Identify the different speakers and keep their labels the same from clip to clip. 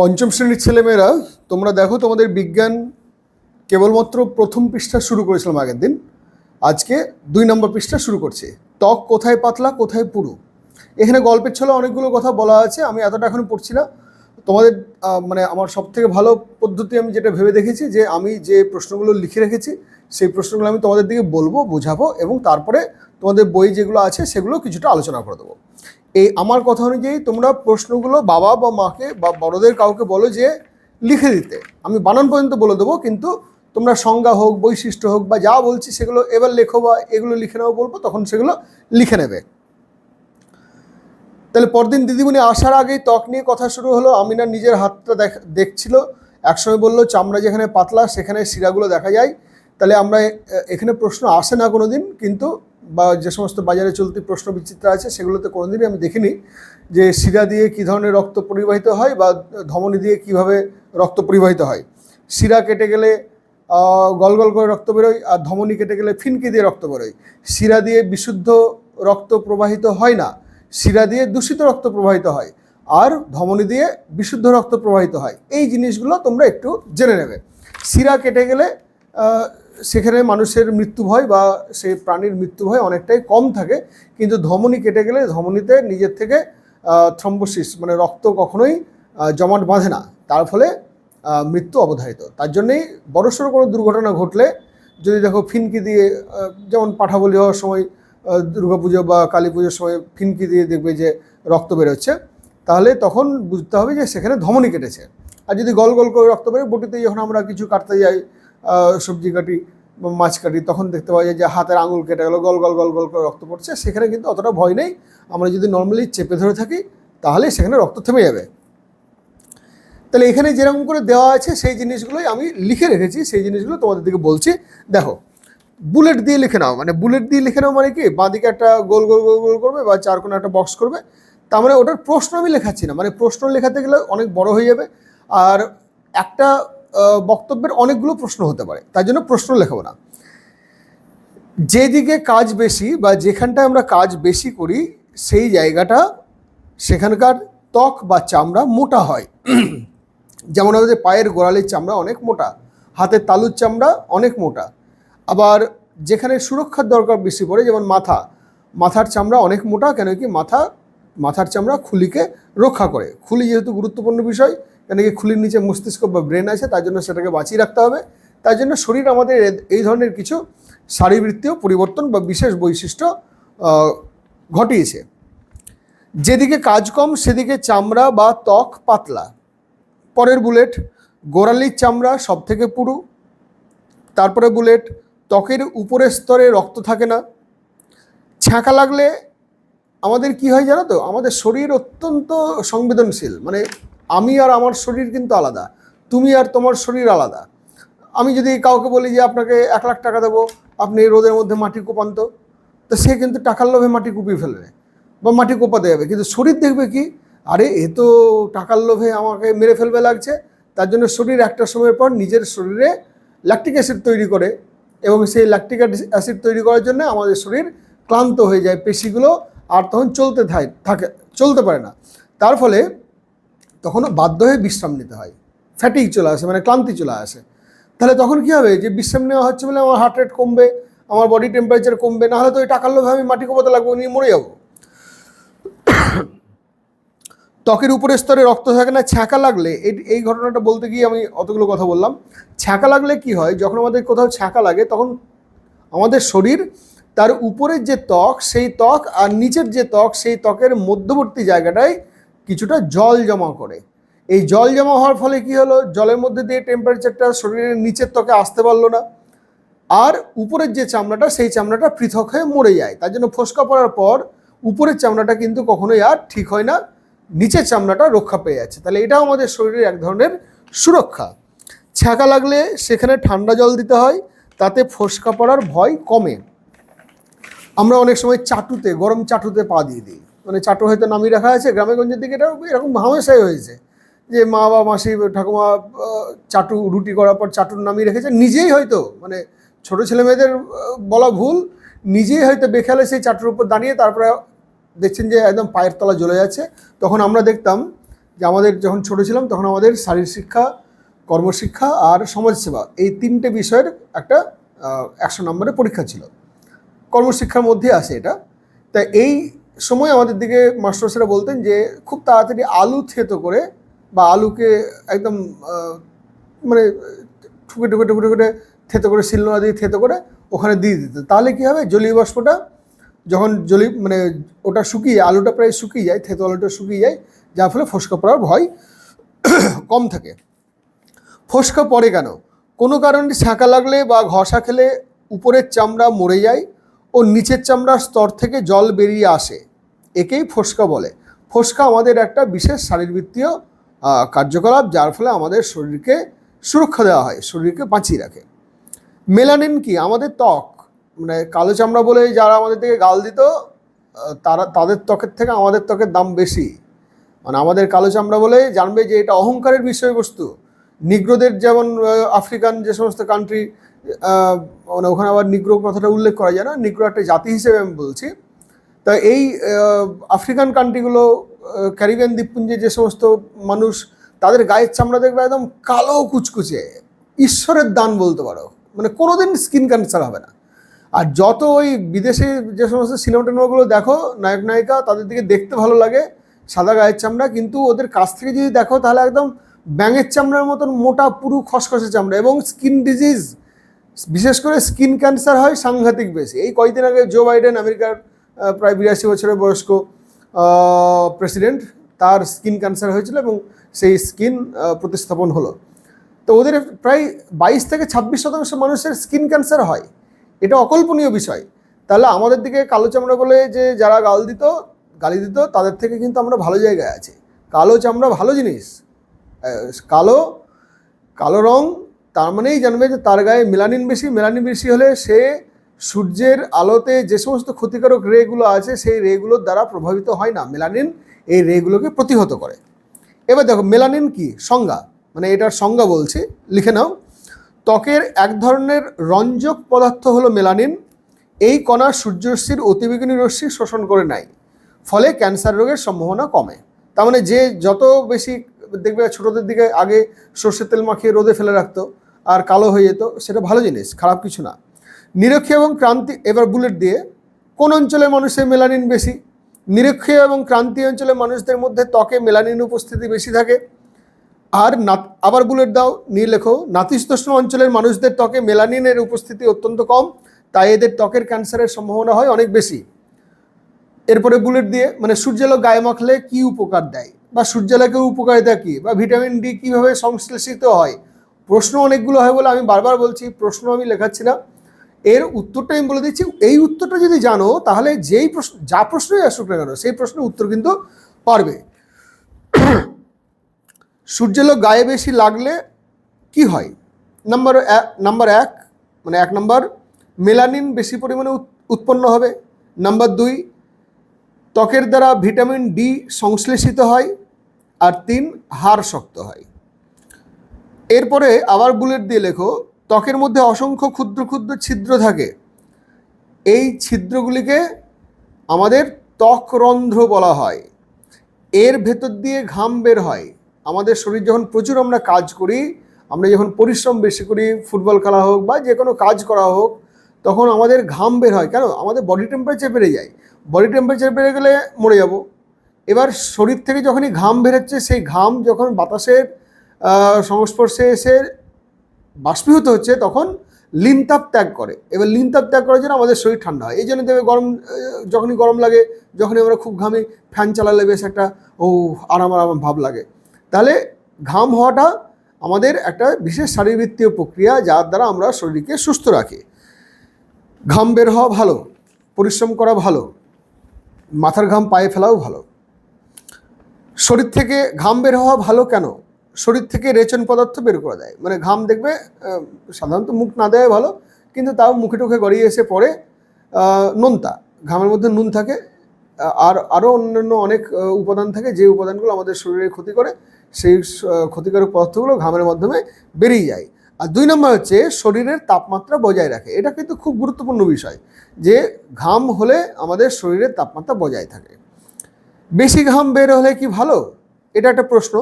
Speaker 1: পঞ্চম শ্রেণির ছেলেমেয়েরা, তোমরা দেখো তোমাদের বিজ্ঞান কেবলমাত্র প্রথম পৃষ্ঠা শুরু করেছিলাম আগের দিন। আজকে দুই নম্বর পৃষ্ঠা শুরু করছি। ত্বক কোথায় পাতলা, কোথায় পুরু। এখানে গল্পের ছলে অনেকগুলো কথা বলা আছে, আমি এতটা এখন পড়ছি না। তোমাদের মানে আমার সব থেকে ভালো পদ্ধতি আমি যেটা ভেবে দেখেছি যে, আমি যে প্রশ্নগুলো লিখে রেখেছি, সেই প্রশ্নগুলো আমি তোমাদের দিকে বলব, বোঝাবো এবং তারপরে তোমাদের বই যেগুলো আছে সেগুলো কিছুটা আলোচনা করে দেবো। এই আমার কথা অনুযায়ী তোমরা প্রশ্নগুলো বাবা বা মাকে বা বড়দের কাউকে বলো যে লিখে দিতে। আমি বানান পর্যন্ত বলে দেবো, কিন্তু তোমরা সংজ্ঞা হোক, বৈশিষ্ট্য হোক বা যা বলছি সেগুলো এবার লেখো বা এগুলো লিখে নেব বলব, তখন সেগুলো লিখে নেবে। তাহলে পরদিন দিদিমণি আসার আগেই ত্বক নিয়ে কথা শুরু হলো। আমিনা নিজের হাতটা দেখ, দেখছিল। একসময় বলল, চামড়া যেখানে পাতলা, সেখানে শিরাগুলো দেখা যায়। তাহলে আমরা এখানে প্রশ্ন আসে না কোনো দিন কিন্তু বা যে সমস্ত বাজারে চলতি প্রশ্ন বিচিত্র আছে, সেগুলোতে কোনোদিনই আমি দেখিনি যে শিরা দিয়ে কী ধরনের রক্ত পরিবাহিত হয় বা ধমনী দিয়ে কীভাবে রক্ত পরিবাহিত হয়। শিরা কেটে গেলে গল গল করে রক্ত বেরোয় আর ধমনী কেটে গেলে ফিনকি দিয়ে রক্ত বেরোয়। শিরা দিয়ে বিশুদ্ধ রক্ত প্রবাহিত হয় না, শিরা দিয়ে দূষিত রক্ত প্রবাহিত হয় আর ধমনী দিয়ে বিশুদ্ধ রক্ত প্রবাহিত হয়। এই জিনিসগুলো তোমরা একটু জেনে নেবে। শিরা কেটে গেলে সেখানে মানুষের মৃত্যু ভয় বা সেই প্রাণীর মৃত্যু ভয় অনেকটাই কম থাকে। কিন্তু ধমনী কেটে গেলে ধমনীতে নিজের থেকে থ্রম্বোসিস মানে রক্ত কখনোই জমাট বাঁধে না। তার ফলে মৃত্যু অবধারিত। তার জন্যেই বড়সড় কোনো দুর্ঘটনা ঘটলে যদি দেখো ফিনকি দিয়ে যেমন পাঠাবলি হওয়ার সময় দুর্গাপুজো বা কালী পুজোর সময় ফিনকি দিয়ে দেখবে যে রক্ত বেরোচ্ছে, তাহলে তখন বুঝতে হবে যে সেখানে ধমনী কেটেছে। আর যদি গল গল করে রক্ত বেরোয়, বটিতে যখন আমরা কিছু কাটতে যাই সবজি কাটি মাছ কাটি, তখন দেখতে পাওয়া যায় যে হাতের আঙুল কেটে গেলো, গল গল গল গল করে রক্ত পড়ছে। সেখানে কিন্তু অতটা ভয় নেই। আমরা যদি নর্মালি চেপে ধরে থাকি, তাহলে সেখানে রক্ত থেমে যাবে। তাহলে এখানে যেরকম করে দেওয়া আছে, সেই জিনিসগুলোই আমি লিখে রেখেছি, সেই জিনিসগুলো তোমাদের দিকে বলছি। দেখো বুলেট দিয়ে লিখে নাও। মানে বুলেট দিয়ে লিখে নাও মানে কি? বাঁদিকে একটা গোল গোল গোল গোল করবে বা চার কোনো একটা বক্স করবে। তার মানে ওটার প্রশ্ন আমি লেখাচ্ছি না। মানে প্রশ্ন লেখাতে গেলে অনেক বড় হয়ে যাবে। আর একটা বক্তব্যের অনেকগুলো প্রশ্ন হতে পারে, তার জন্য প্রশ্ন লেখাবো না। যেদিকে কাজ বেশি বা যেখানটায় আমরা কাজ বেশি করি, সেই জায়গাটা সেখানকার ত্বক বা চামড়া মোটা হয়। যেমন আমাদের পায়ের গোড়ালির চামড়া অনেক মোটা, হাতের তালুর চামড়া অনেক মোটা। আবার যেখানে সুরক্ষার দরকার বেশি পড়ে, যেমন মাথা, মাথার চামড়া অনেক মোটা কেন কি মাথা, মাথার চামড়া খুলিকে রক্ষা করে। খুলি যেহেতু গুরুত্বপূর্ণ বিষয় কেন কি খুলির নিচে মস্তিষ্ক বা ব্রেন আছে, তার জন্য সেটাকে বাঁচিয়ে রাখতে হবে। তার জন্য শরীর আমাদের এই ধরনের কিছু শারীরবৃত্তীয় পরিবর্তন বা বিশেষ বৈশিষ্ট্য ঘটিয়েছে। যেদিকে কাজ কম, সেদিকে চামড়া বা ত্বক পাতলা। পরের বুলেট, গোড়ালির চামড়া সব থেকে পুরু। তারপরে বুলেট, ত্বকের উপরের স্তরে রক্ত থাকে না। ছ্যাঁকা লাগলে আমাদের কি হয় জানো তো? আমাদের শরীর অত্যন্ত সংবেদনশীল। মানে আমি আর আমার শরীর কিন্তু আলাদা। তুমি আর তোমার শরীর আলাদা। আমি যদি কাউকে বলি যে আপনাকে এক লাখ টাকা দেবো, আপনি রোদের মধ্যে মাটি কোপান তো। তো সে কিন্তু টাকার লোভে মাটি কুপিয়ে ফেলবে বা মাটি কোপাতে যাবে। কিন্তু শরীর দেখবে কি? আরে, এ তো টাকার লোভে আমাকে মেরে ফেলবে লাগছে। তার জন্য শরীর একটা সময়ের পর নিজের শরীরে ল্যাকটিক অ্যাসিড তৈরি করে এবং সেই ল্যাকটিক অ্যাসিড তৈরি করার জন্য আমাদের শরীর ক্লান্ত হয়ে যায়। পেশিগুলো আর তখন চলতে থাকে, চলতে পারে না। তার ফলে তখনও বাধ্য হয়ে বিশ্রাম নিতে হয়। ফ্যাটিক চলে আসে মানে ক্লান্তি চলে আসে। তাহলে তখন কি হবে? যে বিশ্রাম নেওয়া হচ্ছে বলে আমার হার্ট রেট কমবে, আমার বডি টেম্পারেচার কমবে, না হলে তো ওই টাকার লোভে আমি মাটি কোপাতে লাগবো নিয়ে মরে যাব। ত্বকের উপরের স্তরে রক্ত থাকে না, ছ্যাঁকা লাগলে, এই এই ঘটনাটা বলতে গিয়ে আমি অতগুলো কথা বললাম। ছ্যাঁকা লাগলে কি হয়? যখন আমাদের কোথাও ছ্যাঁকা লাগে, তখন আমাদের শরীর তার উপরের যে ত্বক, সেই ত্বক আর নিচের যে ত্বক, সেই ত্বকের মধ্যবর্তী জায়গাটায় কিছুটা জল জমা করে। এই জল জমা হওয়ার ফলে কি হলো? জলের মধ্যে দিয়ে টেম্পারেচারটা শরীরের নিচের ত্বকে আসতে পারল না। আর উপরের যে চামড়াটা, সেই চামড়াটা পৃথক হয়ে মরে যায়। তার জন্য ফোসকা পড়ার পর উপরের চামড়াটা কিন্তু কখনোই আর ঠিক হয় না। নিচের চামড়াটা রক্ষা পেয়ে যাচ্ছে। তাহলে এটাও আমাদের শরীরের এক ধরনের সুরক্ষা। ছ্যাঁকা লাগলে সেখানে ঠান্ডা জল দিতে হয়, তাতে ফোসকা পড়ার ভয় কমে। আমরা অনেক সময় চাটুতে, গরম চাটুতে পা দিয়ে দিই। মানে চাটু হয়তো নামিয়ে রাখা আছে গ্রামে গঞ্জের দিকে এটাও এরকম হামেশাই হয়েছে যে মা বা মাসি, ঠাকুমা চাটু, রুটি করার পর চাটুর নামিয়ে রেখেছে। নিজেই হয়তো মানে ছোট ছেলে মেয়েদের বলা ভুল, নিজেই হয়তো বেখালে সেই চাটুর উপর দাঁড়িয়ে তারপরে দেখছেন যে একদম পায়ের তলা জ্বলে যাচ্ছে। তখন আমরা দেখতাম যে আমাদের যখন ছোট ছিলাম, তখন আমাদের শারীর শিক্ষা, কর্মশিক্ষা আর সমাজসেবা এই তিনটে বিষয়ের একটা একশো নম্বরের পরীক্ষা ছিল। কর্মশিক্ষার মধ্যে আসে এটা। তা এই সময় আমাদের দিকে মাস্টারসেরা বলতেন যে, খুব তাড়াতাড়ি আলু থেতো করে বা আলুকে একদম মানে ঠুকে ঠুকে ঠুকে ঠুকে থেতো করে, শিলনোড়া দিয়ে থেতো করে ওখানে দিয়ে দিত। তাহলে কী হবে? জলীয় বাষ্পটা যখন জলি মানে ওটা শুকিয়ে, আলুটা প্রায় শুকিয়ে যায়, থেতো আলুটা শুকিয়ে যায়, যার ফলে ফসকা পড়ার ভয় কম থাকে। ফসকা পড়ে কেন? কোনো কারণে ছ্যাঁকা লাগলে বা ঘষা খেলে উপরের চামড়া মরে যায় ও নিচের চামড়ার স্তর থেকে জল বেরিয়ে আসে। একেই ফোসকা বলে। ফোসকা আমাদের একটা বিশেষ শারীরবৃত্তীয় কার্যকলাপ, যার ফলে আমাদের শরীরকে সুরক্ষা দেওয়া হয়, শরীরকে বাঁচিয়ে রাখে। মেলানিন কি? আমাদের ত্বক মানে কালো চামড়া বলে যারা আমাদের থেকে গাল দিত তারা, তাদের ত্বকের থেকে আমাদের ত্বকের দাম বেশি। মানে আমাদের কালো চামড়া বলে জানবে যে এটা অহংকারের বিষয়বস্তু। নিগ্রোদের যেমন আফ্রিকান যে সমস্ত কান্ট্রি মানে ওখানে আবার নিগ্রো কথাটা উল্লেখ করা যায় না। নিগ্রো একটা জাতি হিসেবে আমি বলছি। তা এই আফ্রিকান কান্ট্রিগুলো ক্যারিবিয়ান দ্বীপপুঞ্জে যে সমস্ত মানুষ, তাদের গায়ের চামড়া দেখবে একদম কালো কুচকুচে। ঈশ্বরের দান বলতে পারো। মানে কোনোদিন স্কিন ক্যান্সার হবে না। আর যত ওই বিদেশে যে সমস্ত সিনেমা টিনেমাগুলো দেখো, নায়ক, নায়িকা, তাদের দিকে দেখতে ভালো লাগে, সাদা গায়ের চামড়া, কিন্তু ওদের কাছ থেকে যদি দেখো, তাহলে একদম ব্যাঙের চামড়ার মতন মোটা, পুরু, খসখসে চামড়া এবং স্কিন ডিজিজ বিশেষ করে স্কিন ক্যান্সার হয় সাংঘাতিক বেশি। এই কয়েকদিন আগে জো বাইডেন, আমেরিকার প্রায় বিরাশি বছরের বয়স্ক প্রেসিডেন্ট, তার স্কিন ক্যান্সার হয়েছিল এবং সেই স্কিন প্রতিস্থাপন হলো। তো ওদের প্রায় বাইশ থেকে ছাব্বিশ শতাংশ মানুষের স্কিন ক্যান্সার হয়। এটা অকল্পনীয় বিষয়। তাহলে আমাদের দিকে কালো চামড়া বলে যে যারা গাল দিত, গালি দিত, তাদের থেকে কিন্তু আমরা ভালো জায়গায় আছি। কালো চামড়া ভালো জিনিস। কালো কালো রং তার মানেই জানবে যে তার গায়ে মেলানিন বেশি। মেলানিন বেশি হলে সে সূর্যের আলোতে যে সমস্ত ক্ষতিকারক রেগুলো আছে, সেই রেগুলোর দ্বারা প্রভাবিত হয় না। মেলানিন এই রেগুলোকে প্রতিহত করে। এবার দেখো, মেলানিন কি? সংজ্ঞা। মানে এটার সংজ্ঞা বলছি। লিখে নাও। ত্বকের এক ধরনের রঞ্জক পদার্থ হলো মেলানিন। এই কণা সূর্যরশ্মির অতিবেগুনি রশ্মি শোষণ করে নেয়। ফলে ক্যান্সার রোগের সম্ভাবনা কমে। তার মানে যে যত বেশি দেখবে ছোটদের দিকে আগে সর্ষের তেল মাখিয়ে রোদে ফেলে রাখতো আর কালো হয়ে যেত, সেটা ভালো জিনিস, খারাপ কিছু না। নিরক্ষীয় এবং ক্রান্তি, এবার বুলেট দিয়ে, কোন অঞ্চলের মানুষের মেলানিন বেশি? নিরক্ষীয় এবং ক্রান্তীয় অঞ্চলের মানুষদের মধ্যে ত্বকে মেলানিন উপস্থিতি বেশি থাকে। আর আবার বুলেট দাও লেখো নাতিশীতোষ্ণ অঞ্চলের মানুষদের ত্বকে মেলানিনের উপস্থিতি অত্যন্ত কম, তাই এদের ত্বকের ক্যান্সারের সম্ভাবনা হয় অনেক বেশি। এরপরে বুলেট দিয়ে মানে সূর্যালোক গায়ে মাখলে কি উপকার দেয়? বা সূর্যালোকের উপকারিতা কী? বা ভিটামিন ডি কীভাবে সংশ্লেষিত হয়? প্রশ্ন অনেকগুলো হয় বলে আমি বারবার বলছি, প্রশ্ন আমি লেখাচ্ছি না। এর উত্তরটা আমি বলে দিচ্ছি। এই উত্তরটা যদি জানো, তাহলে যেই প্রশ্ন, যা প্রশ্নই আসুক না কেন, সেই প্রশ্নের উত্তর কিন্তু পারবে। সূর্যালোক গায়ে বেশি লাগলে কি হয়? নাম্বার নাম্বার এক মানে এক নাম্বার মেলানিন বেশি পরিমাণে উৎ- উৎপন্ন হবে। নাম্বার দুই, ত্বকের দ্বারা ভিটামিন ডি সংশ্লেষিত হয়। আর তিন, হাড় শক্ত হয়। এরপরে আবার বুলেট দিয়ে লেখো, ত্বকের মধ্যে অসংখ্য ক্ষুদ্র ক্ষুদ্র ছিদ্র থাকে। এই ছিদ্রগুলিকে আমাদের ত্বকরন্ধ্র বলা হয়। এর ভেতর দিয়ে ঘাম বের হয়। আমাদের শরীর যখন প্রচুর আমরা কাজ করি, আমরা যখন পরিশ্রম বেশি করি, ফুটবল খেলা হোক বা যে কোনো কাজ করা হোক, তখন আমাদের ঘাম বের হয়। কেন? আমাদের বডি টেম্পারেচার বেড়ে যায়। বডি টেম্পারেচার বেড়ে গেলে মরে যাব। এবার শরীর থেকে যখনই ঘাম বেরোচ্ছে, সেই ঘাম যখন বাতাসের সংস্পর্শে এসে বাষ্পীভূত হচ্ছে তখন লিনতাপ ত্যাগ করে। এবার লিনতাপ ত্যাগ করার জন্য আমাদের শরীর ঠান্ডা হয়। এই জন্য দেখবে গরম, যখনই গরম লাগে, যখনই আমরা খুব ঘামে, ফ্যান চালালে বেশ একটা, ও, আরাম আরাম ভাব লাগে। তাহলে ঘাম হওয়াটা আমাদের একটা বিশেষ শারীরবৃত্তীয় প্রক্রিয়া, যার দ্বারা আমরা শরীরকে সুস্থ রাখি। ঘাম বের হওয়া ভালো, পরিশ্রম করা ভালো, মাথার ঘাম পায়ে ফেলাও ভালো। শরীর থেকে ঘাম বের হওয়া ভালো কেন? শরীর থেকে রেচন পদার্থ বের করে দেয় মানে ঘাম দেখবে সাধারণত মুখ না দেয় ভালো, কিন্তু তাও মুখে টুখে গড়িয়ে এসে পড়ে নোনতা। ঘামের মধ্যে নুন থাকে আর আরও অন্যান্য অনেক উপাদান থাকে, যে উপাদানগুলো আমাদের শরীরে ক্ষতি করে, সেই ক্ষতিকারক পদার্থগুলো ঘামের মাধ্যমে বেরিয়ে যায়। আর দুই নম্বর হচ্ছে, শরীরের তাপমাত্রা বজায় রাখে। এটা কিন্তু খুব গুরুত্বপূর্ণ বিষয়, যে ঘাম হলে আমাদের শরীরের তাপমাত্রা বজায় থাকে। বেশি ঘাম বের হলে কি ভালো? এটা একটা প্রশ্ন।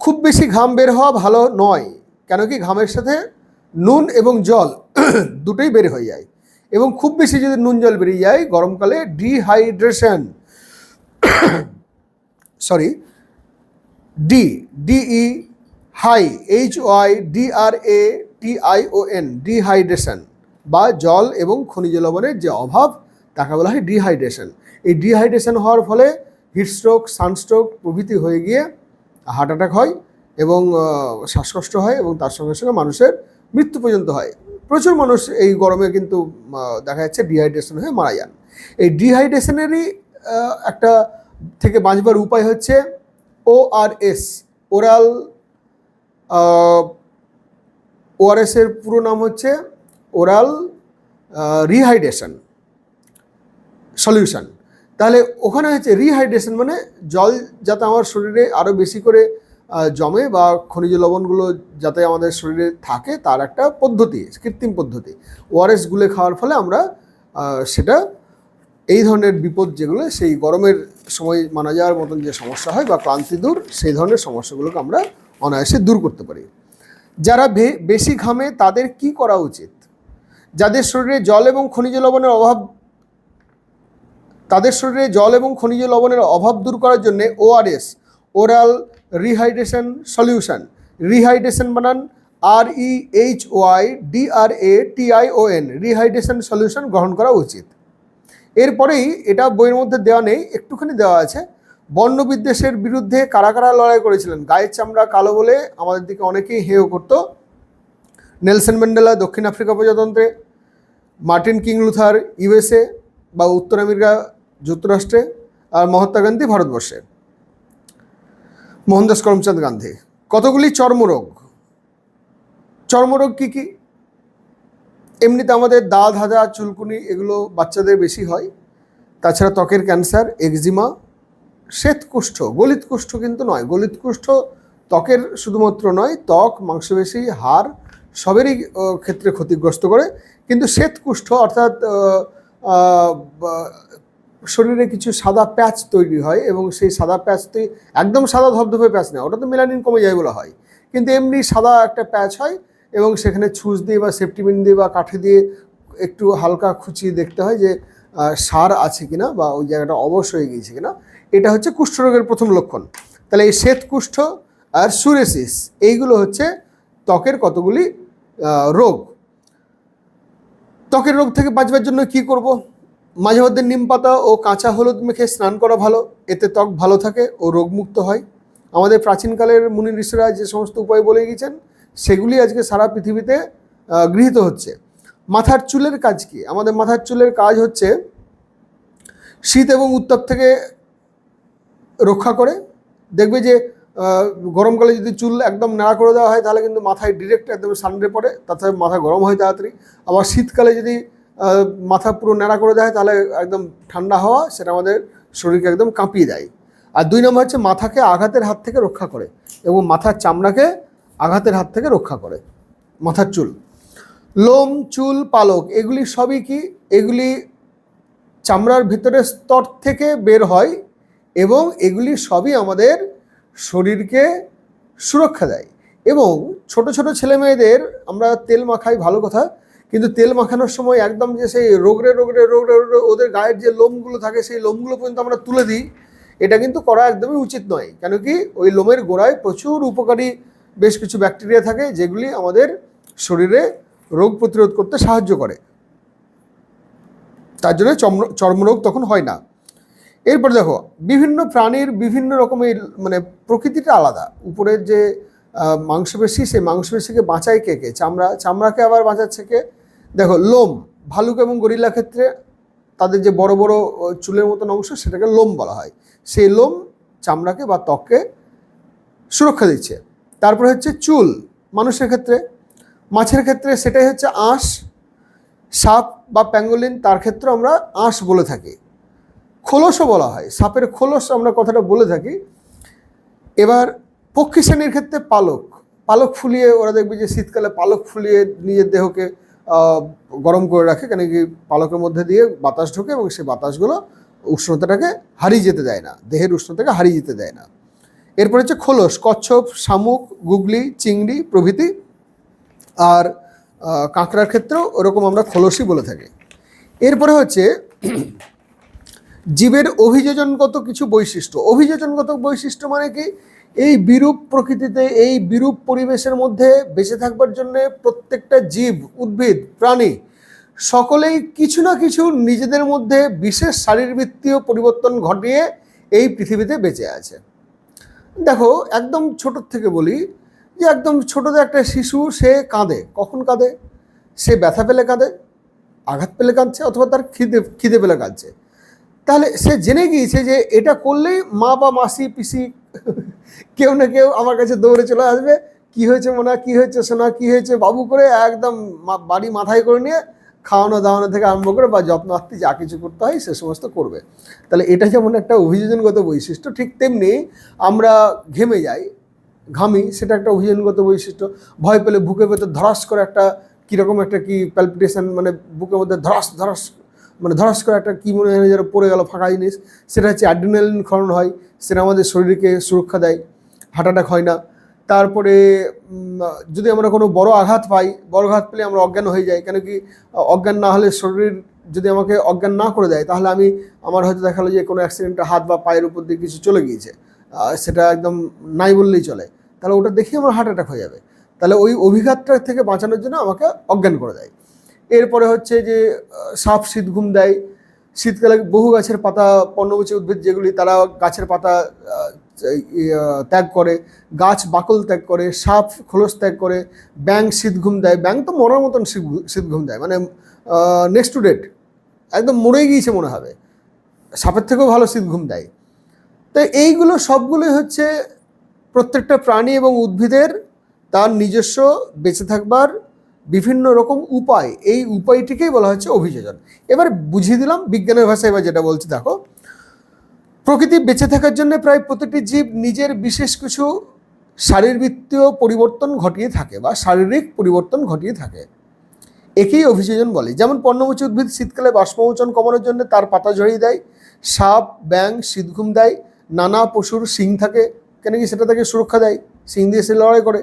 Speaker 1: খুব বেশি ঘাম বের হওয়া ভালো নয়। কেন কি ঘামের সাথে নুন এবং জল দুটোই বের হয়ে যায়। এবং খুব বেশি যদি নুন জল বেরিয়ে যায়, গরমকালে dehydration sorry D D E hi H Y D R A T I O N dehydration বা জল এবং খনিজ লবণের যে অভাব, তাকে বলা হয় ডিহাইড্রেশন এই ডিহাইড্রেশন হওয়ার ফলে হিটস্ট্রোক সানস্ট্রোক প্রভৃতি হয়ে গিয়ে হার্ট অ্যাটাক হয় এবং শ্বাসকষ্ট হয় এবং তার সঙ্গে সঙ্গে মানুষের মৃত্যু পর্যন্ত হয়। প্রচুর মানুষ এই গরমে কিন্তু দেখা যাচ্ছে ডিহাইড্রেশন হয়ে মারা যান। এই ডিহাইড্রেশনেরই একটা থেকে বাঁচবার উপায় হচ্ছে ওআরএস ওরাল ওআরএসের পুরো নাম হচ্ছে ওরাল রিহাইড্রেশন সলিউশন তাহলে ওখানে হচ্ছে রিহাইড্রেশন মানে জল যাতে আমার শরীরে আরও বেশি করে জমে বা খনিজ লবণগুলো যাতে আমাদের শরীরে থাকে তার একটা পদ্ধতি, কৃত্রিম পদ্ধতি। ওআরএস গুলে খাওয়ার ফলে আমরা সেটা এই ধরনের বিপদ যেগুলো সেই গরমের সময় মানা যাওয়ার মতন যে সমস্যা হয় বা ক্লান্তি দূর, সেই ধরনের সমস্যাগুলোকে আমরা অনায়াসে দূর করতে পারি। যারা বেশি ঘামে তাদের কি করা উচিত? যাদের শরীরে জল এবং খনিজ লবণের অভাব তাদের শরীরে জল এবং খনিজ লবণের অভাব দূর করার জন্য ORS oral rehydration solution rehydration বানান R E H Y D R A T I O N rehydration solution গ্রহণ করা উচিত। এরপরেই এটা বইয়ের মধ্যে দেওয়া নেই, একটুখানি দেওয়া আছে। বর্ণবিদ্বেষের বিরুদ্ধে কারা কারা লড়াই করেছিলেন? গায়ের চামড়া কালো বলে আমাদের দিকে অনেকেই হেয় করতো। নেলসন ম্যান্ডেলা দক্ষিণ আফ্রিকা প্রজাতন্ত্রে, মার্টিন কিং লুথার ইউএসএ বা উত্তর আমেরিকা যুক্তরাষ্ট্রে আর মহাত্মা গান্ধী ভারতবর্ষে। মোহনদাস করমচাঁদ গান্ধী। কতগুলি চর্মরোগ? চর্মরোগ কি কি? এমনিতে আমাদের দাঁত হাজা চুলকুনি এগুলো বাচ্চাদের বেশি হয়। তাছাড়া ত্বকের ক্যান্সার এক্সিমা শ্বেতকুষ্ঠ গলিত কুষ্ঠ কিন্তু নয়। গলিত কুষ্ঠ ত্বকের শুধুমাত্র নয়, ত্বক, মাংসপেশি, হাড় সবেরই ক্ষেত্রে ক্ষতিগ্রস্ত করে। কিন্তু শ্বেতকুষ্ঠ অর্থাৎ শরীরে কিছু সাদা প্যাচ তৈরি হয় এবং সেই সাদা প্যাচটি একদম সাদা ধবধবে প্যাচ না, ওটা তো মেলানিন কমে যায় বলা হয়। কিন্তু এমনি সাদা একটা প্যাচ হয় এবং সেখানে ছুঁচ দিয়ে বা সেফটিপিন দিয়ে বা কাঠি দিয়ে একটু হালকা খুঁচিয়ে দেখতে হয় যে সার আছে কিনা বা ওই জায়গাটা অবশ হয়ে গিয়েছে কিনা। এটা হচ্ছে কুষ্ঠরোগের প্রথম লক্ষণ। তাহলে এই শ্বেত কুষ্ঠ আর সুরেসিস, এইগুলো হচ্ছে ত্বকের কতগুলি রোগ। ত্বকের রোগ থেকে বাঁচবার জন্য কি করব? মাঝে মধ্যে নিম পাতা ও কাঁচা হলুদ মেখে স্নান করা ভালো, এতে ত্বক ভালো থাকে ও রোগমুক্ত হয়। আমাদের প্রাচীনকালের মুনি ঋষিরা যে সমস্ত উপায় বলে গিয়েছেন, সেগুলি আজকে সারা পৃথিবীতে গৃহীত হচ্ছে। মাথার চুলের কাজ কি? আমাদের মাথার চুলের কাজ হচ্ছে শীত এবং উত্তাপ থেকে রক্ষা করে। দেখবে যে গরমকালে যদি চুল একদম নাড়া করে দেওয়া হয়, তাহলে কিন্তু মাথায় ডিরেক্ট একদম সানডে পড়ে, তাতে মাথা গরম হয় তাড়াতাড়ি। আবার শীতকালে যদি মাথা পুরো নাড়া করে দেয়, তাহলে একদম ঠান্ডা হওয়া, সেটা আমাদের শরীরকে একদম কাঁপিয়ে দেয়। আর দুই নম্বর হচ্ছে মাথাকে আঘাতের হাত থেকে রক্ষা করে এবং মাথার চামড়াকে আঘাতের হাত থেকে রক্ষা করে, মাথার চুল। লোম, চুল, পালক, এগুলি সবই কি? এগুলি চামড়ার ভিতরের স্তর থেকে বের হয় এবং এগুলি সবই আমাদের শরীরকে সুরক্ষা দেয়। এবং ছোট ছোট ছেলে মেয়েদের আমরা তেল মাখাই, ভালো কথা কিন্তু তেল মাখানোর সময় একদম যে সেই রোগরে রোগরে রোগরে রোগরে ওদের গায়ের যে লোমগুলো থাকে, সেই লোমগুলো পর্যন্ত আমরা তুলে দিই। এটা কিন্তু করা একদমই উচিত নয়। কেন কি ওই লোমের গোড়ায় প্রচুর উপকারী বেশ কিছু ব্যাকটেরিয়া থাকে, যেগুলি আমাদের শরীরে রোগ প্রতিরোধ করতে সাহায্য করে। তার জন্য চর্ম, চর্মরোগ তখন হয় না। এরপর দেখো, বিভিন্ন প্রাণীর বিভিন্ন রকমের মানে প্রকৃতিটা আলাদা। উপরের যে মাংসপেশি, সেই মাংসপেশিকে বাঁচায় কে কে? চামড়া, চামড়াকে আবার বাঁচাচ্ছে কে? দেখো, লোম, ভালুক এবং গরিলা ক্ষেত্রে তাদের যে বড় বড় চুলের মতন অংশ সেটাকে লোম বলা হয়। সেই লোম চামড়াকে বা ত্বককে সুরক্ষা দিচ্ছে। তারপরে হচ্ছে চুল, মানুষের ক্ষেত্রে। মাছের ক্ষেত্রে সেটাই হচ্ছে আঁশ। সাপ বা প্যাঙ্গোলিন, তার ক্ষেত্রে আমরা আঁশ বলে থাকি। খোলসও বলা হয়। সাপের খোলস আমরা কথাটা বলে থাকি। এবার পক্ষী শ্রেণির ক্ষেত্রে পালক। পালক ফুলিয়ে ওরা দেখবে যে শীতকালে পালক ফুলিয়ে নিজের দেহকে গরম করে রাখে, কেন কি পালকের মধ্যে দিয়ে বাতাস ঢোকে এবং সেই বাতাসগুলো উষ্ণতাটাকে হারিয়ে যেতে দেয় না, দেহের উষ্ণতাকে হারিয়ে যেতে দেয় না। এরপর হচ্ছে খোলস, কচ্ছপ, শামুক, গুগলি, চিংড়ি প্রভৃতি। আর কাঁকড়ার ক্ষেত্রেও ওরকম আমরা খোলসই বলে থাকি। এরপরে হচ্ছে জীবের অভিযোজনগত কিছু বৈশিষ্ট্য। অভিযোজনগত বৈশিষ্ট্য মানে কি? এই বিরূপ প্রকৃতিতে, এই বিরূপ পরিবেশের মধ্যে বেঁচে থাকবার জন্য প্রত্যেকটা জীব, উদ্ভিদ, প্রাণী সকলেই কিছু না কিছু নিজেদের মধ্যে বিশেষ শারীরবৃত্তীয় পরিবর্তন ঘটিয়ে এই পৃথিবীতে বেঁচে আছে। দেখো, একদম ছোটোর থেকে বলি যে, একদম ছোটোতে একটা শিশু, সে কাঁদে। কখন কাঁদে? সে ব্যথা পেলে কাঁদে, আঘাত পেলে কাঁদছে, অথবা তার খিদে খিদে পেলে কাঁদছে। তাহলে সে জেনে গিয়েছে যে, এটা করলেই মা বা মাসি, পিসি কেউ না কেউ আমার কাছে দৌড়ে চলে আসবে। কি হয়েছে মোনা? কি হয়েছে সোনা? কি হয়েছে বাবু করে? একদম বাড়ি মাথায় করে নিয়ে খাওয়ানো দাওয়ানো থেকে আরম্ভ করে বা যত্ন আত্মি যা কিছু করতে হয় সে সমস্ত করবে। তাহলে এটা যেমন একটা অভিযোজনগত বৈশিষ্ট্য, ঠিক তেমনি আমরা ঘেমে যাই, ঘামি, সেটা একটা অভিযোজনগত বৈশিষ্ট্য। ভয় পেলে বুকের ভেতর ধরাস করে একটা কীরকম একটা কি প্যালপিটেশন মানে বুকের মধ্যে ধরাস ধরাস মানে ধরাস করে একটা কী মনে হয় যেন পড়ে গেল ফাঁকা জিনিস, সেটা হচ্ছে অ্যাড্রিনালিন ক্ষরণ হয়, সেটা আমাদের শরীরকে সুরক্ষা দেয় হার্ট অ্যাটাক হয় না। তারপরে যদি আমরা কোনো বড় আঘাত পাই, বড় আঘাত পেলে আমরা অজ্ঞান হয়ে যাই, কেন কি অজ্ঞান না হলে শরীর যদি আমাকে অজ্ঞান না করে দেয়, তাহলে আমি, আমার হয়তো দেখাল যে কোনো অ্যাক্সিডেন্টে হাত বা পায়ের উপর দিয়ে কিছু চলে গিয়েছে। সেটা একদম নাই বললেই চলে। তাহলে ওটা দেখে আমার হার্ট অ্যাটাক হয়ে যাবে। তাহলে ওই অভিঘাতটা থেকে বাঁচানোর জন্য আমাকে অজ্ঞান করে দেয়। এরপরে হচ্ছে যে সাপ শীত ঘুম দেয়। শীতকালে বহু গাছের পাতা পর্ণমোচী উদ্ভিদ যেগুলি, তারা গাছের পাতা ত্যাগ করে। গাছ বাকল ত্যাগ করে, সাপ খোলস ত্যাগ করে ব্যাং শীত ঘুম দেয়। ব্যাং তো মরার মতন শীত ঘুম দেয়। মানে নেক্সট টু ডেট একদম মরেই গিয়েছে মনে হবে। সাপের থেকেও ভালো শীত ঘুম দেয়। তো এইগুলো সবগুলোই হচ্ছে প্রত্যেকটা প্রাণী এবং উদ্ভিদের তার নিজস্ব বেঁচে থাকবার বিভিন্ন রকম উপায়, এই উপায়টিকেই বলা হচ্ছে অভিযোজন। এবার বুঝিয়ে দিলাম, বিজ্ঞানের ভাষায় এবার যেটা বলছি, দেখো। প্রকৃতি বেঁচে থাকার জন্য প্রায় প্রতিটি জীব নিজের বিশেষ কিছু শারীরবৃত্তীয় পরিবর্তন ঘটিয়ে থাকে বা শারীরিক পরিবর্তন ঘটিয়ে থাকে। একেই অভিযোজন বলে। যেমন পর্ণমোচী উদ্ভিদ শীতকালে বাষ্পমোচন কমানোর জন্য তার পাতা ঝরিয়ে দেয়, সাপ ব্যাং শীতঘুম দেয়, নানা পশুর শিং থাকে, কেন কি সেটা তাকে সুরক্ষা দেয়, শিং দিয়ে সে লড়াই করে।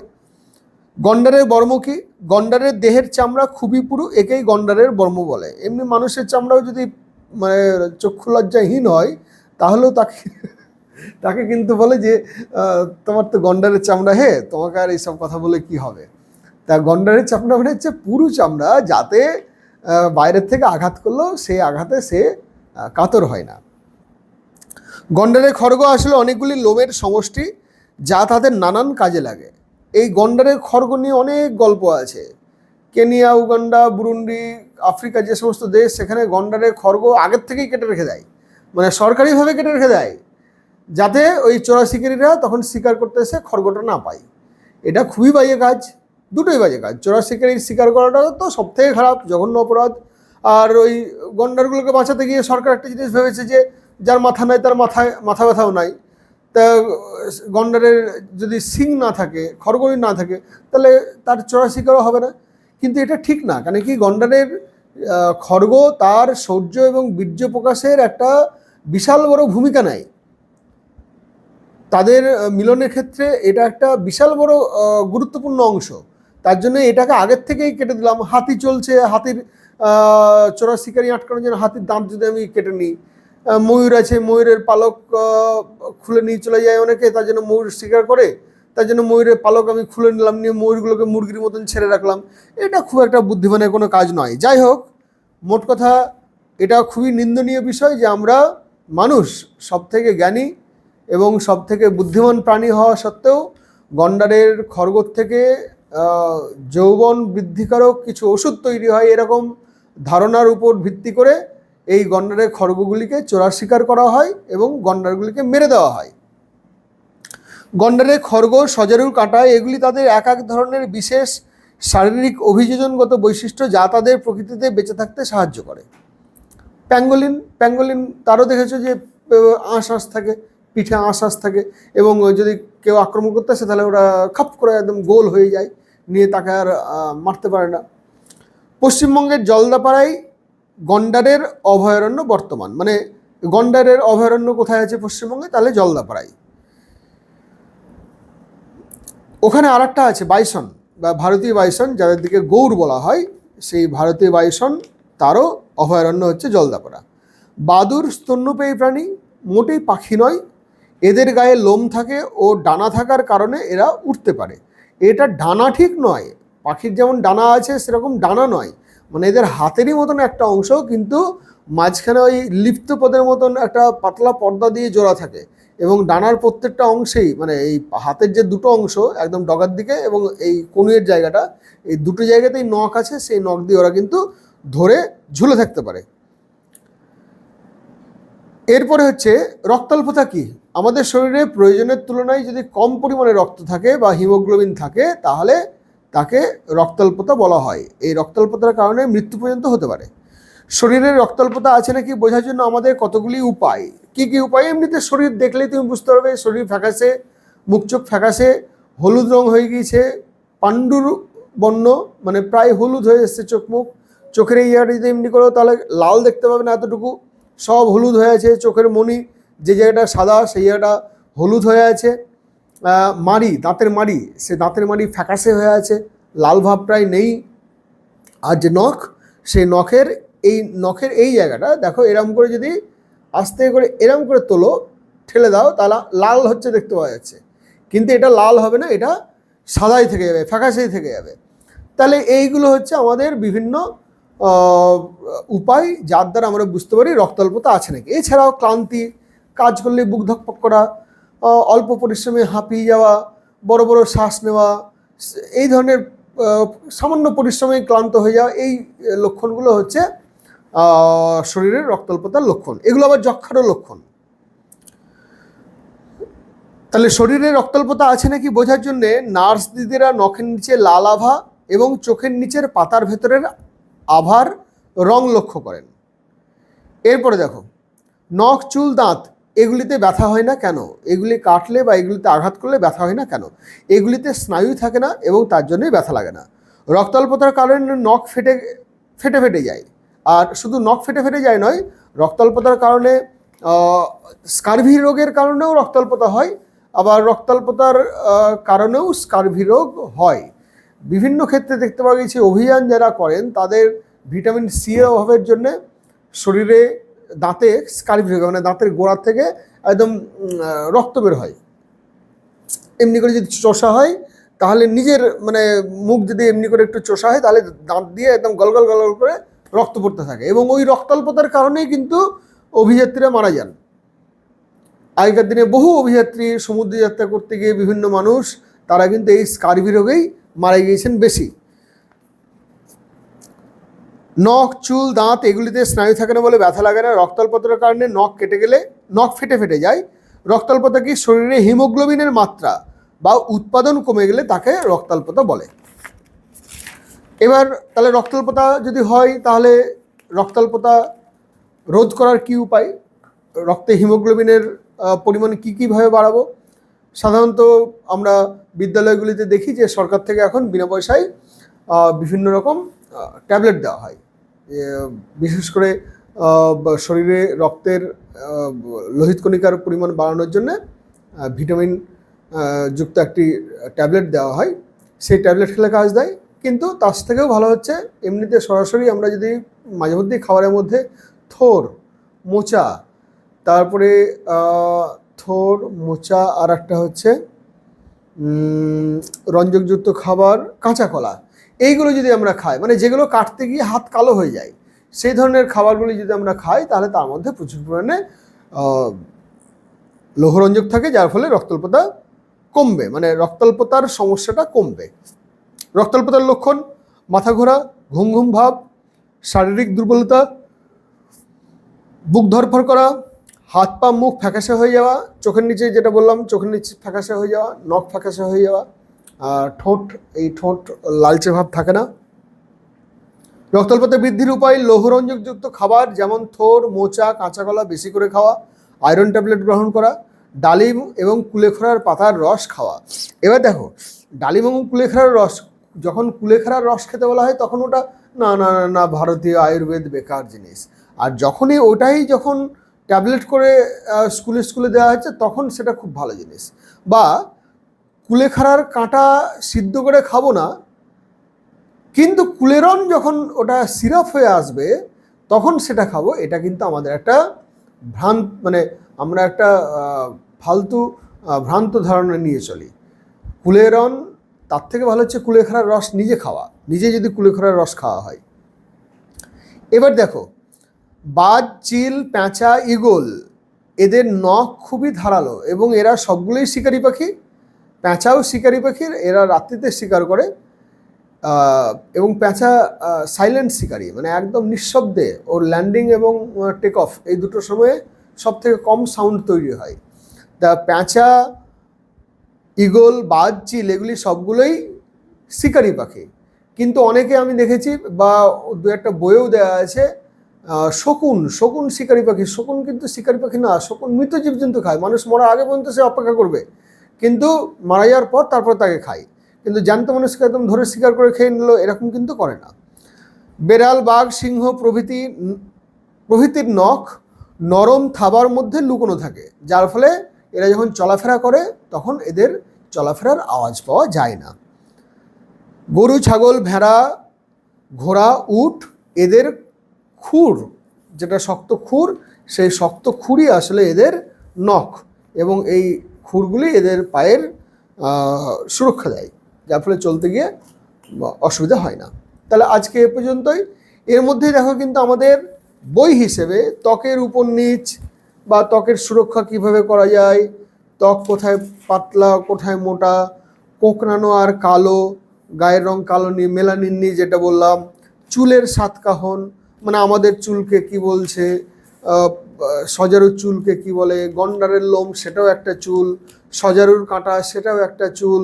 Speaker 1: গন্ডারের বর্ম কি? গন্ডারের দেহের চামড়া খুবই পুরু, একেই গন্ডারের বর্ম বলে। এমনি মানুষের চামড়াও যদি মানে চক্ষু লজ্জাহীন হয়, তাহলেও তাকে তাকে কিন্তু বলে যে তোমার তো গন্ডারের চামড়া হে, তোমাকে আর এইসব কথা বলে কি হবে? তা গন্ডারের চামড়া মানে হচ্ছে পুরু চামড়া, যাতে বাইরের থেকে আঘাত করলেও সেই আঘাতে সে কাতর হয় না। গন্ডারের খড়গ আসলে অনেকগুলি লোমের সমষ্টি, যা তাদের নানান কাজে লাগে। এই গন্ডারের খড়গ নিয়ে অনেক গল্প আছে। কেনিয়া, উগান্ডা, বুরুন্ডি, আফ্রিকা যে সমস্ত দেশ, সেখানে গন্ডারের খড়গ আগের থেকেই কেটে রেখে দেয়। মানে সরকারিভাবে কেটে রেখে দেয়, যাতে ওই চোরা শিকারীরা তখন শিকার করতে এসে খড়গটা না পায়। এটা খুবই বাজে কাজ, দুটোই বাজে কাজ। চোরা শিকারির শিকার করাটা তো সব থেকে খারাপ, জঘন্য অপরাধ। আর ওই গন্ডারগুলোকে বাঁচাতে গিয়ে সরকার একটা জিনিস ভেবেছে যে, যার মাথা নাই তার মাথায়, মাথা ব্যথাও নাই। তা, গন্ডারের যদি সিং না থাকে খড়গড়ি না থাকে, তাহলে তার চোরা শিকারও হবে না। কিন্তু এটা ঠিক না, কেন কি গন্ডারের খড়গ তার শৌর্য এবং বীর্য প্রকাশের একটা বিশাল বড় ভূমিকা নেয়। তাদের মিলনের ক্ষেত্রে এটা একটা বিশাল বড় গুরুত্বপূর্ণ অংশ। তার জন্য এটাকে আগের থেকেই কেটে দিলাম। হাতি চলছে, হাতির চোরা শিকারি আটকানোর জন্য হাতির দাঁত যদি আমি কেটে নিই ময়ূর আছে, ময়ূরের পালক খুলে নিয়ে চলে যায় অনেকে, তার জন্য ময়ূর শিকার করে, তার জন্য ময়ূরের পালক আমি খুলে নিলাম, নিয়ে ময়ূরগুলোকে মুরগির মতন ছেড়ে রাখলাম। এটা খুব একটা বুদ্ধিমানের কোনো কাজ নয়। যাই হোক, মোট কথা, এটা খুবই নিন্দনীয় বিষয় যে আমরা মানুষ সব থেকে জ্ঞানী এবং সব থেকে বুদ্ধিমান প্রাণী হওয়া সত্ত্বেও গন্ডারের খড়গোর থেকে যৌবন বৃদ্ধিকারক কিছু ওষুধ তৈরি হয় এরকম ধারণার উপর ভিত্তি করে এই গন্ডারের খড়গগুলিকে চোরার শিকার করা হয় এবং গন্ডারগুলিকে মেরে দেওয়া হয়। গন্ডারের খড়গ, সজারুর কাঁটা, এগুলি তাদের এক এক ধরনের বিশেষ শারীরিক অভিযোজনগত বৈশিষ্ট্য যা তাদের প্রকৃতিতে বেঁচে থাকতে সাহায্য করে। প্যাঙ্গোলিন প্যাঙ্গোলিন, তারও দেখেছ যে আঁশ আঁশ থাকে, পিঠে আঁশ আঁশ থাকে এবং যদি কেউ আক্রমণ করতে আসে, তাহলে ওরা খাপ করে একদম গোল হয়ে যায়, নিয়ে তাকে আর মারতে পারে না। পশ্চিমবঙ্গের জলদাপাড়ায় গন্ডারের অভয়ারণ্য বর্তমান। মানে গন্ডারের অভয়ারণ্য কোথায় আছে পশ্চিমবঙ্গে? তাহলে জলদাপাড়ায়। ওখানে আর আছে, বাইসন, বা ভারতীয় বাইসন, যাদের দিকে গৌর বলা হয়, সেই ভারতীয় বাইসন, তারও অভয়ারণ্য হচ্ছে জলদাপাড়া। বাদুর স্তন্যপেয়ী প্রাণী, মোটেই পাখি নয়, এদের গায়ে লোম থাকে ও ডানা থাকার কারণে এরা উঠতে পারে। এটা ডানা ঠিক নয়, পাখির যেমন ডানা আছে, সেরকম ডানা নয় মানে এদের হাতেরই মতন একটা অংশ, কিন্তু মাঝখানে ওই লিপ্ত পদের মতন একটা পাতলা পর্দা দিয়ে জোড়া থাকে এবং ডানার প্রত্যেকটা অংশেই মানে এই হাতের যে দুটো অংশ একদম ডগার দিকে এবং এই কনুয়ের জায়গাটা, এই দুটো জায়গাতেই নখ আছে, সেই নখ দিয়ে ওরা কিন্তু ধরে ঝুলে থাকতে পারে। এরপরে হচ্ছে রক্তাল্পতা কি? আমাদের শরীরে প্রয়োজনের তুলনায় যদি কম পরিমাণে রক্ত থাকে বা হিমোগ্লোবিন থাকে, তাহলে তাকে রক্তাল্পতা বলা হয়। এই রক্তাল্পতার কারণে মৃত্যু পর্যন্ত হতে পারে। শরীরে রক্তাল্পতা আছে নাকি বোঝার জন্য আমাদের কতগুলি উপায়? কি কি উপায়? এমনিতে শরীর দেখলেই তুমি বুঝতে পারবে, শরীর ফ্যাকাশে, মুখ চোখ ফ্যাকাশে, হলুদ রং হয়ে গিয়েছে, পাণ্ডুর বর্ণ মানে প্রায় হলুদ হয়ে এসছে চোখ মুখ। চোখের এই যদি এমনি করো, তাহলে লাল দেখতে পাবে না এতটুকু। সব হলুদ হয়ে আছে, চোখের মণি যে জায়গাটা সাদা, সেই জায়গাটা হলুদ হয়ে আছে। মাড়ি, দাঁতের মাড়ি, সে দাঁতের মাড়ি ফ্যাকাশে হয়ে আছে, লাল ভাব প্রায় নেই। আর যে নখ সেই নখের এই নখের এই জায়গাটা, দেখো এরম করে যদি আস্তে করে এরম করে তোলো, ঠেলে দাও, তাহলে লাল হচ্ছে দেখতে পাওয়া যাচ্ছে। কিন্তু এটা লাল হবে না, এটা সাদাই থেকে যাবে, ফ্যাকাশেই থেকে যাবে। তাহলে এইগুলো হচ্ছে আমাদের বিভিন্ন উপায়, যার দ্বারা আমরা বুঝতে পারি রক্তাল্পতা আছে নাকি। এছাড়াও ক্লান্তি, কাজ করলে বুক ধকপক করা অল্প পরিশ্রমে হাঁপিয়ে যাওয়া, বড় বড় শ্বাস নেওয়া, এই ধরনের সামান্য পরিশ্রমে ক্লান্ত হয়ে যাওয়া, এই লক্ষণগুলো হচ্ছে শরীরের রক্তল্পতার লক্ষণ। এগুলো আবার যক্ষারও লক্ষণ। তাহলে শরীরে রক্তল্পতা আছে নাকি বোঝার জন্যে নার্স দিদিরা নখের নিচে লাল আভা এবং চোখের নিচের পাতার ভেতরের আভার রং লক্ষ্য করেন। এরপরে দেখো, নখ, চুল, দাঁত এগুলিতে ব্যথা হয় না কেন? এগুলি কাটলে বা এগুলিতে আঘাত করলে ব্যথা হয় না কেন? এগুলিতে স্নায়ু থাকে না এবং তার জন্যই ব্যথা লাগে না। রক্তাল্পতার কারণে নখ ফেটে ফেটে ফেটে যায়। আর শুধু নখ ফেটে ফেটে যায় নয়, রক্তাল্পতার কারণে স্কারভি রোগের কারণেও রক্তাল্পতা হয়, আবার রক্তাল্পতার কারণেও স্কারভি রোগ হয়। বিভিন্ন ক্ষেত্রে দেখতে পাওয়া গেছে, অভিযান যারা করেন, তাদের ভিটামিন সি এর অভাবের জন্যে শরীরে দাঁতে স্কারভি রোগ মানে দাঁতের গোড়া থেকে একদম রক্ত বের হয়। এমনি করে যদি চষা হয়, তাহলে নিজের মানে মুখ যদি এমনি করে একটু চষা হয়, তাহলে দাঁত দিয়ে একদম গলগল গলগল করে রক্ত পড়তে থাকে। এবং ওই রক্তাল্পতার কারণেই কিন্তু অভিযাত্রীরা মারা যান। আগেকার দিনে বহু অভিযাত্রী সমুদ্র যাত্রা করতে গিয়ে বিভিন্ন মানুষ, তারা কিন্তু এই স্কারভি রোগেই মারা গিয়েছেন বেশি। নখ, চুল, দাঁত এগুলিতে স্নায়ু থাকে না বলে ব্যথা লাগে না। রক্তাল্পতার কারণে নখ কেটে গেলে নখ ফেটে ফেটে যায়। রক্তাল্পতা কি? শরীরে হিমোগ্লোবিনের মাত্রা বা উৎপাদন কমে গেলে তাকে রক্তাল্পতা বলে। এবার তাহলে রক্তাল্পতা যদি হয়, তাহলে রক্তাল্পতা রোধ করার কি উপায়? রক্তে হিমোগ্লোবিনের পরিমাণ কী কীভাবে বাড়াবো? সাধারণত আমরা বিদ্যালয়গুলিতে দেখি যে সরকার থেকে এখন বিনা পয়সায় বিভিন্ন রকম ট্যাবলেট দেওয়া হয়। বিশেষ করে শরীরে রক্তের লোহিত কণিকার পরিমাণ বাড়ানোর জন্য ভিটামিন যুক্ত একটি ট্যাবলেট দেওয়া হয়। সেই ট্যাবলেট খেলে কাজ দেয়, কিন্তু তার থেকেও ভালো হচ্ছে, এমনিতে সরাসরি আমরা যদি মাঝে মধ্যেই খাবারের মধ্যে থোর, মোচা, তারপরে থোর, মোচা আর একটা হচ্ছে রঞ্জকযুক্ত খাবার, কাঁচা কলা। এইগুলো যদি আমরা খাই মানে যেগুলো কাটতে গিয়ে হাত কালো হয়ে যায়, সেই ধরনের খাবারগুলি যদি আমরা খাই, তাহলে তার মধ্যে প্রচুর পরিমাণে লৌহরঞ্জক থাকে, যার ফলে রক্তাল্পতা কমবে মানে রক্তাল্পতার সমস্যাটা কমবে। রক্তাল্পতার লক্ষণ, মাথা ঘোরা, ঘুম ঘুম ভাব, শারীরিক দুর্বলতা, বুক ধরফর করা, হাত পা মুখ ফ্যাকাশে হয়ে যাওয়া, চোখের নিচে যেটা বললাম, চোখের নিচে ফ্যাকাশে হয়ে যাওয়া, নখ ফ্যাকাশে হয়ে যাওয়া ঠোঁট এই ঠোঁট লালচে ভাব থাকে না। রক্তাল্পতা বৃদ্ধির উপায় লৌহরঞ্জকযুক্ত খাবার যেমন থোর মোচা কাঁচা কলা বেশি করে খাওয়া আয়রন ট্যাবলেট গ্রহণ করা ডালিম এবং কুলেখড়ার পাতার রস খাওয়া। এবার দেখো ডালিম এবং কুলেখড়ার রস যখন কুলেখড়ার রস খেতে বলা হয় তখন ওটা না না না, না ভারতীয় আয়ুর্বেদ বেকার জিনিস। আর যখনই ওটাই যখন ট্যাবলেট করে স্কুলে স্কুলে দেওয়া হচ্ছে তখন সেটা খুব ভালো জিনিস। বা কুলেখাড়ার কাঁটা সিদ্ধ করে খাব না, কিন্তু কুলেরন যখন ওটা সিরাপ হয়ে আসবে, তখন সেটা খাব। এটা কিন্তু আমাদের একটা ভ্রান্ত মানে আমরা একটা ফালতু ভ্রান্ত ধারণা নিয়ে চলি। কুলেরন, তার থেকে ভালো হচ্ছে কুলেখাড়ার রস নিজে খাওয়া। নিজে যদি কুলেখাড়ার রস খাওয়া হয়। এবার দেখো, বাজ, চিল, প্যাঁচা, ইগল, এদের নখ খুবই ধারালো এবং এরা সবগুলোই শিকারি পাখি। প্যাঁচাও শিকারি পাখির, এরা রাত্রিতে শিকার করে এবং প্যাঁচা সাইলেন্ট শিকারি মানে একদম নিঃশব্দে ওর ল্যান্ডিং এবং টেক অফ এই দুটো সময়ে সব থেকে কম সাউন্ড তৈরি হয়। তা প্যাঁচা ইগল বাজ চিল এগুলি সবগুলোই শিকারি পাখি। কিন্তু অনেকে আমি দেখেছি বা দু একটা বইয়েও দেওয়া আছে শকুন শকুন শিকারি পাখি, শকুন কিন্তু শিকারি পাখি না, শকুন মৃত জীবজন্তু খায়, মানুষ মরার আগে পর্যন্ত সে অপেক্ষা করবে। কিন্তু মারা যাওয়ার পর তারপর তাকে খায়। কিন্তু জ্যান্ত মানুষকে একদম ধরে শিকার করে খেয়ে নিল, এরকম কিন্তু করে না। বেড়াল, বাঘ, সিংহ প্রভৃতি প্রভৃতির নখ নরম থাবার মধ্যে লুকোনো থাকে। যার ফলে এরা যখন চলাফেরা করে, তখন এদের চলাফেরার আওয়াজ পাওয়া যায় না। গরু, ছাগল, ভেড়া, ঘোড়া, উট, এদের খুর, যেটা শক্ত খুর, সেই শক্ত খুরই আসলে এদের নখ। এবং এই খুরগুলি এদের পায়ের সুরক্ষা দেয়, যার ফলে চলতে গিয়ে অসুবিধা হয় না। তাহলে আজকে এ পর্যন্তই। এর মধ্যেই দেখো কিন্তু আমাদের বই হিসেবে ত্বকের উপর নিচ বা ত্বকের সুরক্ষা কীভাবে করা যায়, ত্বক কোথায় পাতলা, কোথায় মোটা, কোকড়ানো আর কালো, গায়ের রং কালো নিয়ে মেলানিন নিয়ে যেটা বললাম, চুলের সাতকাহন মানে আমাদের চুলকে কি বলছে সজারুর চুলকে কি বলে, গন্ডারের লোম, সেটাও একটা চুল, সজারুর কাঁটা, সেটাও একটা চুল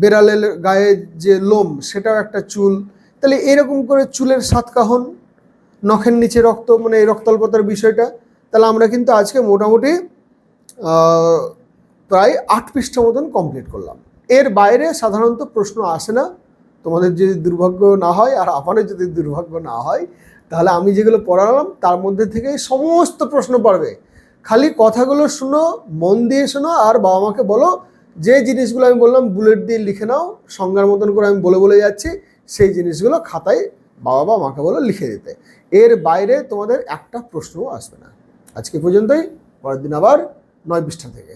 Speaker 1: বেড়ালের গায়ে যে লোম, সেটাও একটা চুল। তাহলে এরকম করে চুলের সাতকাহন, নখের নিচে রক্ত মানে এই রক্তাল্পতার বিষয়টা, তাহলে আমরা কিন্তু আজকে মোটামুটি প্রায় আট পৃষ্ঠা মতন কমপ্লিট করলাম। এর বাইরে সাধারণত প্রশ্ন আসে না। তোমাদের যদি দুর্ভাগ্য না হয়, আর আমারও যদি দুর্ভাগ্য না হয় তাহলে আমি যেগুলো পড়ালাম, তার মধ্যে থেকে সমস্ত প্রশ্ন পারবে। খালি কথাগুলো শুনো, মন দিয়ে শোনো, আর বাবা মাকে বলো, যে জিনিসগুলো আমি বললাম বুলেট দিয়ে লিখে নাও, সংজ্ঞার মতন করে আমি বলে বলে যাচ্ছি, সেই জিনিসগুলো খাতায় বাবা বা মাকে বলো লিখে দিতে। এর বাইরে তোমাদের একটা প্রশ্নও আসবে না। আজকে পর্যন্তই, পরের দিন আবার নয় পৃষ্ঠা থেকে।